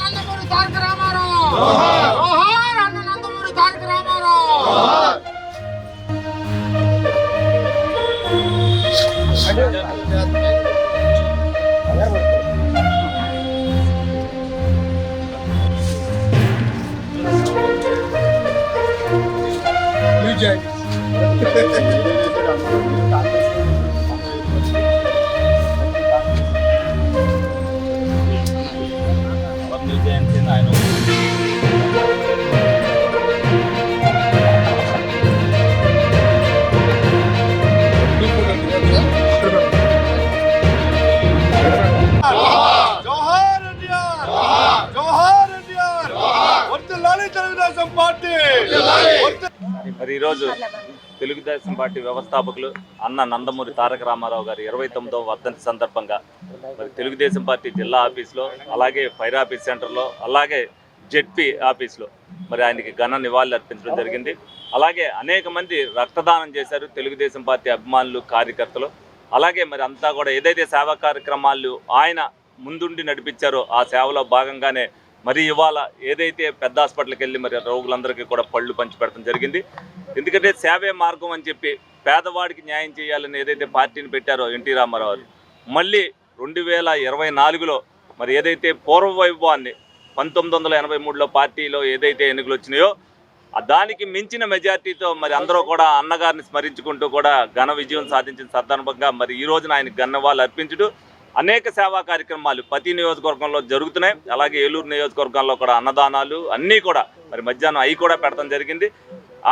నందమూరి తారక రామారావు జోహార్ అన్న నందమూరి తారక రామారావు జోహార్ మరి ఈరోజు తెలుగుదేశం పార్టీ వ్యవస్థాపకులు అన్న నందమూరి తారక రామారావు గారి ఇరవై తొమ్మిదవ వర్ధంతి సందర్భంగా మరి తెలుగుదేశం పార్టీ జిల్లా ఆఫీస్లో అలాగే ఫైర్ ఆఫీస్ సెంటర్లో అలాగే జెడ్పీ ఆఫీస్లో మరి ఆయనకి ఘన నివాళులు అర్పించడం జరిగింది. అలాగే అనేక మంది రక్తదానం చేశారు తెలుగుదేశం పార్టీ అభిమానులు కార్యకర్తలు. అలాగే మరి అంతా కూడా ఏదైతే సేవా కార్యక్రమాలు ఆయన ముందుండి నడిపించారో ఆ సేవలో భాగంగానే మరి ఇవాళ ఏదైతే పెద్ద హాస్పిటల్కి వెళ్ళి మరి రోగులందరికీ కూడా పళ్ళు పంచి పెడతాం జరిగింది. ఎందుకంటే సేవే మార్గం అని చెప్పి పేదవాడికి న్యాయం చేయాలని ఏదైతే పార్టీని పెట్టారో ఎన్టీ రామారావు మళ్ళీ రెండు వేల ఇరవై నాలుగులో మరి ఏదైతే పూర్వ వైభవాన్ని పంతొమ్మిది వందల ఎనభై మూడులో పార్టీలో ఏదైతే ఎన్నికలు వచ్చినాయో దానికి మించిన మెజార్టీతో మరి అందరూ కూడా అన్నగారిని స్మరించుకుంటూ కూడా ఘన విజయం సాధించిన సందర్భంగా మరి ఈ రోజున ఆయన గన్నవాళ్ళు అర్పించుడు. అనేక సేవా కార్యక్రమాలు ప్రతి నియోజకవర్గంలో జరుగుతున్నాయి. అలాగే ఏలూరు నియోజకవర్గంలో కూడా అన్నదానాలు అన్నీ కూడా మరి మధ్యాహ్నం అవి కూడా పెడతాం జరిగింది.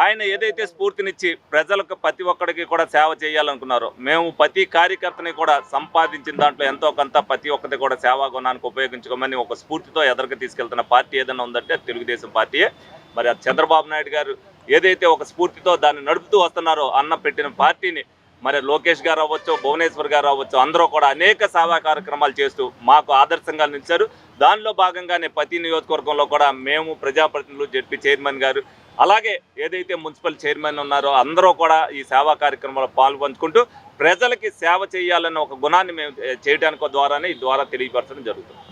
ఆయన ఏదైతే స్ఫూర్తినిచ్చి ప్రజలకు ప్రతి ఒక్కడికి కూడా సేవ చేయాలనుకున్నారో మేము ప్రతి కార్యకర్తని కూడా సంపాదించిన దాంట్లో ఎంతో కొంత ప్రతి ఒక్కటి కూడా సేవా గుణానికి ఉపయోగించుకోమని ఒక స్ఫూర్తితో ఎదరికి తీసుకెళ్తున్న పార్టీ ఏదైనా ఉందంటే తెలుగుదేశం పార్టీయే. మరి చంద్రబాబు నాయుడు గారు ఏదైతే ఒక స్ఫూర్తితో దాన్ని నడుపుతూ వస్తున్నారో అన్న పెట్టిన పార్టీని మరి లోకేష్ గారు అవ్వచ్చు భువనేశ్వర్ గారు అవ్వచ్చు అందరూ కూడా అనేక సేవా కార్యక్రమాలు చేస్తూ మాకు ఆదర్శంగా నిలిచారు. దానిలో భాగంగానే ప్రతి నియోజకవర్గంలో కూడా మేము ప్రజాప్రతినిధులు జడ్పీ చైర్మన్ గారు అలాగే ఏదైతే మున్సిపల్ చైర్మన్ ఉన్నారో అందరూ కూడా ఈ సేవా కార్యక్రమంలో పాల్పంచుకుంటూ ప్రజలకి సేవ చేయాలన్న ఒక గుణాన్ని మేము చేయడానికి ద్వారానే ఈ ద్వారా తెలియపరచడం జరుగుతుంది.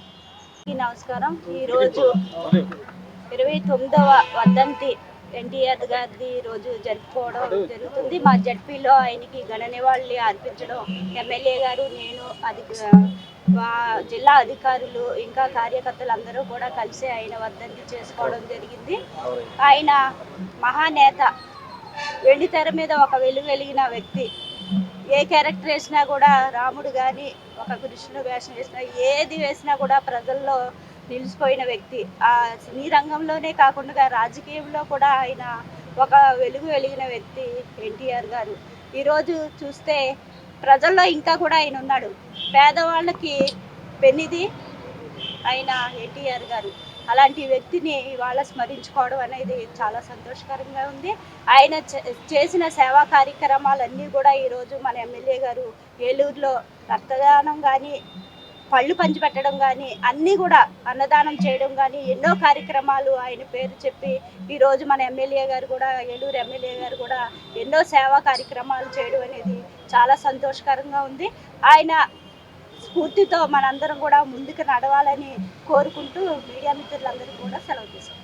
నమస్కారం. ఈరోజు ఇరవై తొమ్మిదవ వర్ధంతి ఎన్టీఆర్ గారిది రోజు జరుపుకోవడం జరుగుతుంది. మా జడ్పీలో ఆయనకి ఘన నివాళులు అర్పించడం ఎమ్మెల్యే గారు నేను అది మా జిల్లా అధికారులు ఇంకా కార్యకర్తలు అందరూ కూడా కలిసి ఆయన వర్ధంతి చేసుకోవడం జరిగింది. ఆయన మహానేత. వెండి తెర మీద ఒక వెలుగు వెలిగిన వ్యక్తి. ఏ క్యారెక్టర్ వేసినా కూడా రాముడు కానీ ఒక కృష్ణుడు వేషం వేసినా ఏది వేసినా కూడా ప్రజల్లో నిలిచిపోయిన వ్యక్తి. ఆ సినీ రంగంలోనే కాకుండా రాజకీయంలో కూడా ఆయన ఒక వెలుగు వెలిగిన వ్యక్తి ఎన్టీఆర్ గారు. ఈరోజు చూస్తే ప్రజల్లో ఇంకా కూడా ఆయన ఉన్నాడు. పేదవాళ్ళకి పెన్నిది ఆయన ఎన్టీఆర్ గారు. అలాంటి వ్యక్తిని ఇవాళ స్మరించుకోవడం అనేది చాలా సంతోషకరంగా ఉంది. ఆయన చే- చేసిన సేవా కార్యక్రమాలన్నీ కూడా ఈరోజు మన ఎమ్మెల్యే గారు ఏలూరులో రక్తదానం కానీ పళ్ళు పంచిపెట్టడం కానీ అన్నీ కూడా అన్నదానం చేయడం కానీ ఎన్నో కార్యక్రమాలు ఆయన పేరు చెప్పి ఈరోజు మన ఎమ్మెల్యే గారు కూడా ఏలూరు ఎమ్మెల్యే గారు కూడా ఎన్నో సేవా కార్యక్రమాలు చేయడం అనేది చాలా సంతోషకరంగా ఉంది. ఆయన స్ఫూర్తితో మనందరం కూడా ముందుకు నడవాలని కోరుకుంటూ మీడియా మిత్రులందరూ కూడా సెలవు తీసుకుంటాం